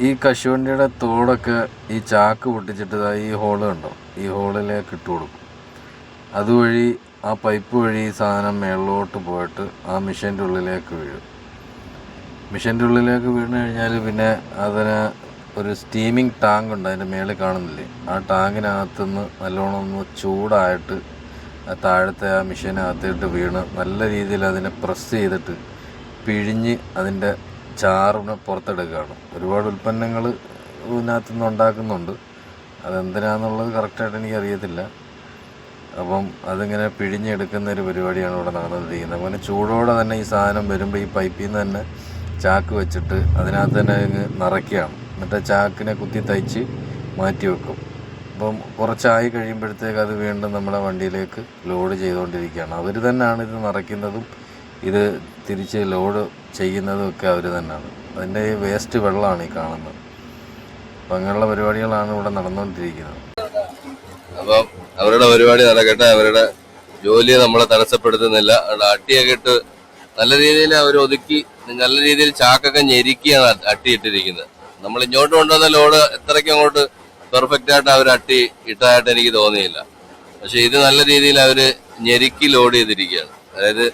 ഈ കശുവണ്ടിയുടെ തോടൊക്കെ ഈ ചാക്ക് പൊട്ടിച്ചിട്ട് ഈ ഹോൾ കണ്ടോ? ഈ ഹോളിലേക്ക് ഇട്ട് കൊടുക്കും അതുവഴി ആ പൈപ്പ് വഴി ഈ സാധനം മേളിലോട്ട് പോയിട്ട് ആ മിഷന്റെ ഉള്ളിലേക്ക് വീഴും. മിഷന്റെ ഉള്ളിലേക്ക് വീണ് കഴിഞ്ഞാൽ പിന്നെ അതിന് ഒരു സ്റ്റീമിങ് ടാങ്ക് ഉണ്ട് അതിന്റെ മേളിൽ കാണുന്നില്ലേ? ആ ടാങ്കിനകത്തുനിന്ന് നല്ലോണം ഒന്ന് ചൂടായിട്ട് ആ താഴത്തെ ആ മിഷനകത്തിട്ട് വീണ് നല്ല രീതിയിൽ അതിനെ പ്രസ് ചെയ്തിട്ട് പിഴിഞ്ഞ് അതിന്റെ ചാറിനെ പുറത്തെടുക്കുകയാണ്. ഒരുപാട് ഉൽപ്പന്നങ്ങൾ ഇതിനകത്തുനിന്ന് ഉണ്ടാക്കുന്നുണ്ട്. അതെന്തിനാന്നുള്ളത് കറക്റ്റായിട്ട് എനിക്ക് അറിയത്തില്ല അപ്പം അതിങ്ങനെ പിഴിഞ്ഞെടുക്കുന്ന ഒരു പരിപാടിയാണ് ഇവിടെ നടന്നുകൊണ്ടിരിക്കുന്നത്. അങ്ങനെ ചൂടോടെ തന്നെ ഈ സാധനം വരുമ്പോൾ ഈ പൈപ്പിൽ നിന്ന് തന്നെ ചാക്ക് വെച്ചിട്ട് അതിനകത്ത് തന്നെ അങ്ങ് നിറയ്ക്കുകയാണ്. എന്നിട്ട് ചാക്കിനെ കുത്തി തയ്ച്ച് മാറ്റി വെക്കും. അപ്പം കുറച്ചായി കഴിയുമ്പോഴത്തേക്ക് അത് വീണ്ടും നമ്മുടെ വണ്ടിയിലേക്ക് ലോഡ് ചെയ്തുകൊണ്ടിരിക്കുകയാണ്. അവർ തന്നെയാണ് ഇത് നിറയ്ക്കുന്നതും ഇത് തിരിച്ച് ലോഡ് ചെയ്യുന്നതും ഒക്കെ അവർ തന്നെയാണ്. അതിന്റെ ഈ വേസ്റ്റ് വെള്ളമാണ് ഈ കാണുന്നത്. അപ്പം അങ്ങനെയുള്ള പരിപാടികളാണ് ഇവിടെ നടന്നുകൊണ്ടിരിക്കുന്നത്. അപ്പം അവരുടെ പരിപാടി നടക്കട്ടെ. അവരുടെ ജോലിയെ നമ്മളെ തടസ്സപ്പെടുത്തുന്നില്ല. അവിടെ അട്ടിയൊക്കെ ഇട്ട് നല്ല രീതിയിൽ അവർ ഒതുക്കി നല്ല രീതിയിൽ ചാക്കൊക്കെ ഞെരുക്കിയാണ് അട്ടിയിട്ടിരിക്കുന്നത് നമ്മൾ ഇങ്ങോട്ട് കൊണ്ടുവന്ന ലോഡ് എത്രയ്ക്ക് അങ്ങോട്ട് പെർഫെക്റ്റ് ആയിട്ട് അവർ അട്ടി ഇട്ടതായിട്ട് എനിക്ക് തോന്നിയില്ല. പക്ഷെ ഇത് നല്ല രീതിയിൽ അവർ ഞെരുക്കി ലോഡ് ചെയ്തിരിക്കുകയാണ്. അതായത്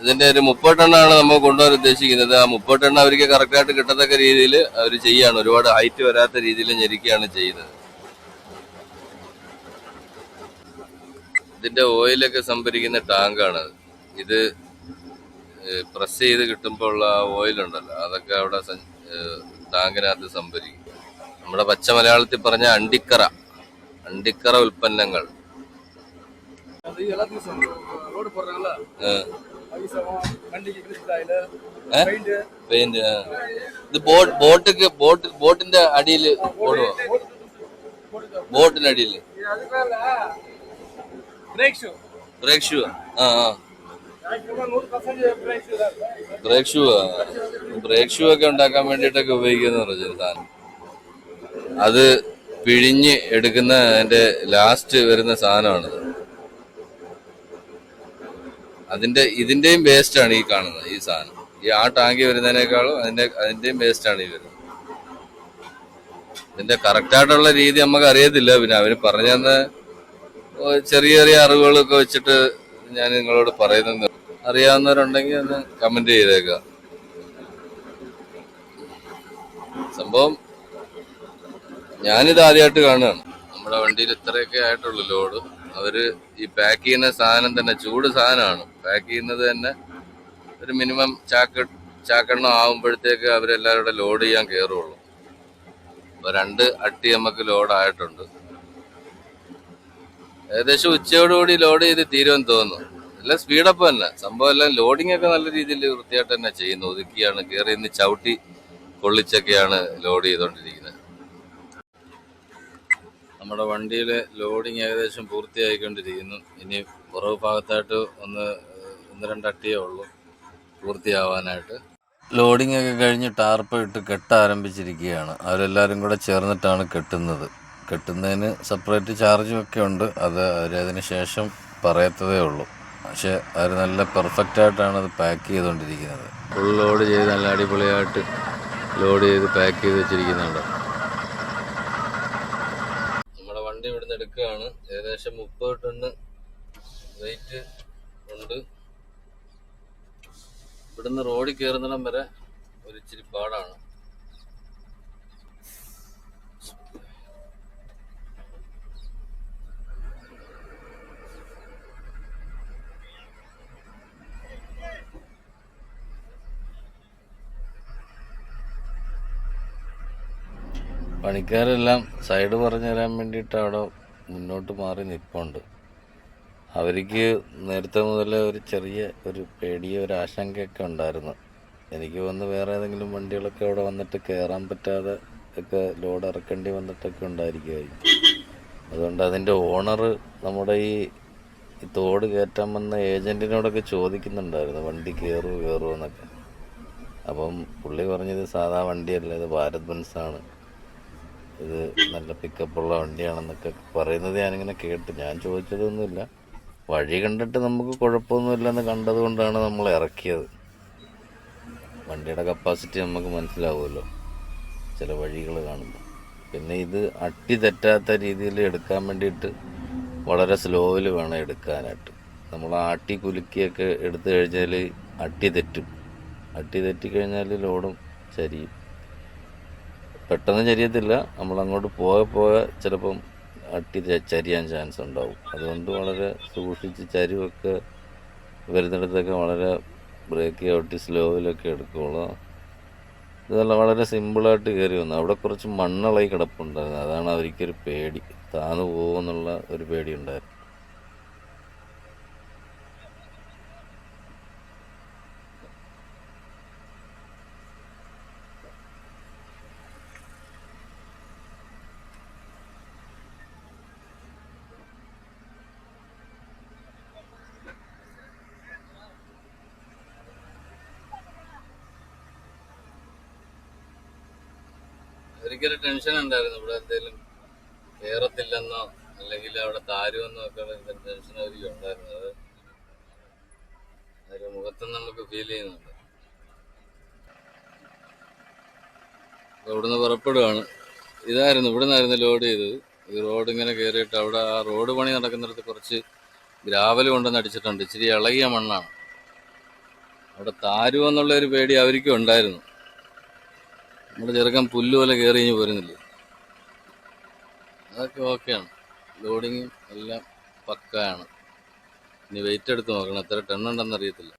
ഇതിന്റെ ഒരു മുപ്പത്തെണ്ണാണ് നമ്മൾ കൊണ്ടുവരാൻ ഉദ്ദേശിക്കുന്നത്. ആ മുപ്പത്തെണ്ണം അവർക്ക് കറക്റ്റായിട്ട് കിട്ടത്തക്ക രീതിയിൽ അവർ ചെയ്യാണ് ഒരുപാട് ഹൈറ്റ് വരാത്ത രീതിയിൽ ഞെരിക്കുകയാണ് ചെയ്യുന്നത്. ഇതിന്റെ ഓയിലൊക്കെ സംഭരിക്കുന്ന ടാങ്കാണ് ഇത് പ്രസ് ചെയ്ത് കിട്ടുമ്പോൾ ഉള്ള ഓയിൽ ഉണ്ടല്ലോ. അതൊക്കെ അവിടെ ടാങ്കിനകത്ത് സംഭരിക്കും. നമ്മുടെ പച്ച മലയാളത്തിൽ പറഞ്ഞ അണ്ടിക്കറ. അണ്ടിക്കറ ഉൽപ്പന്നങ്ങൾ. പെയിന്റ് ബോട്ട് ബോട്ട് ബോട്ടിന്റെ അടിയിൽ ഓടുവോ ബോട്ടിന്റെ അടിയിൽ ബ്രേക്ക് ഷൂ ബ്രേക്ക് ഷൂ ആ ബ്രേക്ക് ഷൂ ബ്രേക്ക് ഷൂ ഒക്കെ ഉണ്ടാക്കാൻ വേണ്ടിട്ടൊക്കെ ഉപയോഗിക്കുന്ന പറഞ്ഞ സാധനം അത് പിഴിഞ്ഞ് എടുക്കുന്ന എന്റെ ലാസ്റ്റ് വരുന്ന സാധനമാണത്. അതിന്റെ ഇതിന്റെയും വേസ്റ്റ് ആണ് ഈ കാണുന്നത് ഈ സാധനം. ഈ ആ ടാങ്കി വരുന്നതിനേക്കാളും അതിന്റെ അതിന്റെയും വേസ്റ്റ് ആണ് ഈ വരുന്നത്. ഇതിന്റെ കറക്റ്റ് ആയിട്ടുള്ള രീതി നമുക്ക് അറിയത്തില്ല പിന്നെ അവർ പറഞ്ഞു തന്ന ചെറിയ ചെറിയ അറിവുകളൊക്കെ വെച്ചിട്ട് ഞാൻ നിങ്ങളോട് പറയുന്നത് അറിയാവുന്നവരുണ്ടെങ്കിൽ ഒന്ന് കമന്റ് ചെയ്തേക്കുക സംഭവം ഞാനിത് ആദ്യമായിട്ട് കാണുകയാണ്. നമ്മുടെ വണ്ടിയിൽ ഇത്രയൊക്കെ ആയിട്ടുള്ളൂ ലോഡ് അവർ ഈ പാക്ക് ചെയ്യുന്ന സാധനം തന്നെ ചൂട് സാധനമാണ്. പാക്ക് ചെയ്യുന്നത് തന്നെ ഒരു മിനിമം ചാക്ക് ചാക്കെണ്ണം ആവുമ്പോഴത്തേക്ക് അവരെല്ലാവരും കൂടെ ലോഡ് ചെയ്യാൻ കയറുള്ളൂ അപ്പോൾ രണ്ട് അട്ടി നമുക്ക് ലോഡായിട്ടുണ്ട് ഏകദേശം ഉച്ചയോടുകൂടി ലോഡ് ചെയ്ത് തീരുമെന്ന് തോന്നുന്നു. എല്ലാം സ്പീഡപ്പ് തന്നെ. സംഭവം എല്ലാം ലോഡിംഗ് ഒക്കെ നല്ല രീതിയിൽ വൃത്തിയായിട്ട് തന്നെ ചെയ്യുന്നു. ഒതുക്കിയാണ് കയറി ഇന്ന് ചവിട്ടി കൊള്ളിച്ചൊക്കെയാണ് ലോഡ് ചെയ്തുകൊണ്ടിരിക്കുന്നത് നമ്മുടെ വണ്ടിയിൽ ലോഡിങ് ഏകദേശം പൂർത്തിയായിക്കൊണ്ടിരിക്കുന്നു. ഇനി പുറവ് ഭാഗത്തായിട്ട് ഒന്ന് ഒന്ന് രണ്ടട്ടിയേ ഉള്ളൂ പൂർത്തിയാവാനായിട്ട്. ലോഡിംഗ് ഒക്കെ കഴിഞ്ഞ് ടാർപ്പ് ഇട്ട് കെട്ട ആരംഭിച്ചിരിക്കുകയാണ്. അവരെല്ലാവരും കൂടെ ചേർന്നിട്ടാണ് കെട്ടുന്നത്. കെട്ടുന്നതിന് സെപ്പറേറ്റ് ചാർജും ഒക്കെ ഉണ്ട്. അത് അവരതിന് ശേഷം പറയത്തതേ ഉള്ളൂ. പക്ഷെ അവർ നല്ല പെർഫെക്റ്റ് ആയിട്ടാണ് അത് പാക്ക് ചെയ്തുകൊണ്ടിരിക്കുന്നത്. ഫുൾ ലോഡ് ചെയ്ത് നല്ല അടിപൊളിയായിട്ട് ലോഡ് ചെയ്ത് പാക്ക് ചെയ്ത് വെച്ചിരിക്കുന്നുണ്ട്. നമ്മുടെ വണ്ടി ഇവിടുന്ന് എടുക്കുകയാണ്. ഏകദേശം മുപ്പത് ടണ്ണ് വെയിറ്റ് ഉണ്ട് ഇവിടുന്ന് റോഡിൽ കയറുന്നിടം വരെ ഒരു ഇച്ചിരി പാടാണ്. പണിക്കാരെല്ലാം സൈഡ് പറഞ്ഞു തരാൻ വേണ്ടിയിട്ട് അവിടെ മുന്നോട്ട് മാറി നിൽപ്പുണ്ട് അവർക്ക് നേരത്തെ മുതലേ ഒരു ചെറിയ ഒരു പേടിയോ ഒരു ആശങ്കയൊക്കെ ഉണ്ടായിരുന്നു. എനിക്ക് വന്ന് വേറെ ഏതെങ്കിലും വണ്ടികളൊക്കെ അവിടെ വന്നിട്ട് കയറാൻ പറ്റാതെ ഒക്കെ ലോഡ് ഇറക്കേണ്ടി വന്നിട്ടൊക്കെ ഉണ്ടായിരിക്കുമായിരിക്കും അതുകൊണ്ട് അതിന്റെ ഓണർ നമ്മുടെ ഈ ഈ തോട് കയറ്റാൻ വന്ന ഏജന്റിനോടൊക്കെ ചോദിക്കുന്നുണ്ടായിരുന്നു വണ്ടി കയറുമോ കയറുമോ എന്നൊക്കെ. അപ്പം പുള്ളി പറഞ്ഞത് സാധാ വണ്ടിയല്ല ഇത് ഭാരത് ബൻസാണ്. ഇത് നല്ല പിക്കപ്പുള്ള വണ്ടിയാണെന്നൊക്കെ പറയുന്നത് ഞാനിങ്ങനെ കേട്ടു. ഞാൻ ചോദിച്ചതൊന്നുമില്ല. വഴി കണ്ടിട്ട് നമുക്ക് കുഴപ്പമൊന്നുമില്ലെന്ന് കണ്ടതുകൊണ്ടാണ് നമ്മൾ ഇറക്കിയത്. വണ്ടിയുടെ കപ്പാസിറ്റി നമുക്ക് മനസ്സിലാവുമല്ലോ ചില വഴികൾ കാണുമ്പോൾ. പിന്നെ ഇത് അട്ടി തെറ്റാത്ത രീതിയിൽ എടുക്കാൻ വേണ്ടിയിട്ട് വളരെ സ്ലോയിൽ വേണം എടുക്കാനായിട്ട്. നമ്മൾ ആട്ടി കുലുക്കിയൊക്കെ എടുത്തു കഴിഞ്ഞാൽ അട്ടി തെറ്റും. അട്ടി തെറ്റിക്കഴിഞ്ഞാൽ ലോഡും ചരിയും. പെട്ടെന്ന് ചരിയത്തില്ല നമ്മൾ അങ്ങോട്ട് പോയ പോയ ചിലപ്പം അട്ടി ചരിയാൻ ചാൻസ് ഉണ്ടാവും. അതുകൊണ്ട് വളരെ സൂക്ഷിച്ച് ചരിവൊക്കെ വരുന്നിടത്തൊക്കെ വളരെ ബ്രേക്ക് ഔട്ടി സ്ലോയിലൊക്കെ എടുക്കുകയുള്ളൂ ഇതല്ല വളരെ സിമ്പിളായിട്ട് കയറി വന്നു. അവിടെ കുറച്ച് മണ്ണളായി കിടപ്പുണ്ടായിരുന്നു. അതാണ് അവർക്കൊരു പേടി. താന്നു പോകുമെന്നുള്ള ഒരു പേടി ഉണ്ടായിരുന്നു. ഒരിക്കലും ടെൻഷൻ ഉണ്ടായിരുന്നു. ഇവിടെ എന്തെങ്കിലും കയറത്തില്ലെന്നോ അല്ലെങ്കിൽ അവിടെ താരുമെന്നോ ഒക്കെ ടെൻഷൻ അവർക്ക് ഉണ്ടായിരുന്നു അത് അതിന്റെ മുഖത്തും നമുക്ക് ഫീൽ ചെയ്യുന്നുണ്ട്. ഇവിടുന്ന് പുറപ്പെടുകയാണ് ഇതായിരുന്നു ഇവിടെ നിന്നായിരുന്നു ലോഡ് ചെയ്തത്. ഈ റോഡ് ഇങ്ങനെ കയറിയിട്ട് അവിടെ ആ റോഡ് പണി നടക്കുന്നിടത്ത് കുറച്ച് ഗ്രാവൽ കൊണ്ടുവന്ന് അടിച്ചിട്ടുണ്ട്. ഇച്ചിരി ഇളകിയ മണ്ണാണ്. അവിടെ താരുമെന്നുള്ള ഒരു പേടി അവർക്കും ഉണ്ടായിരുന്നു. നമ്മുടെ ചെറുക്കൻ പുല്ല് പോലെ കയറി കഴിഞ്ഞ് പോരുന്നില്ലേ. അതൊക്കെ ഓക്കെയാണ് ലോഡിങ്ങും എല്ലാം പക്കയാണ് ഇനി വെയിറ്റ് എടുത്ത് നോക്കണം. എത്ര ടെണ്ണുണ്ടെന്ന് അറിയത്തില്ല.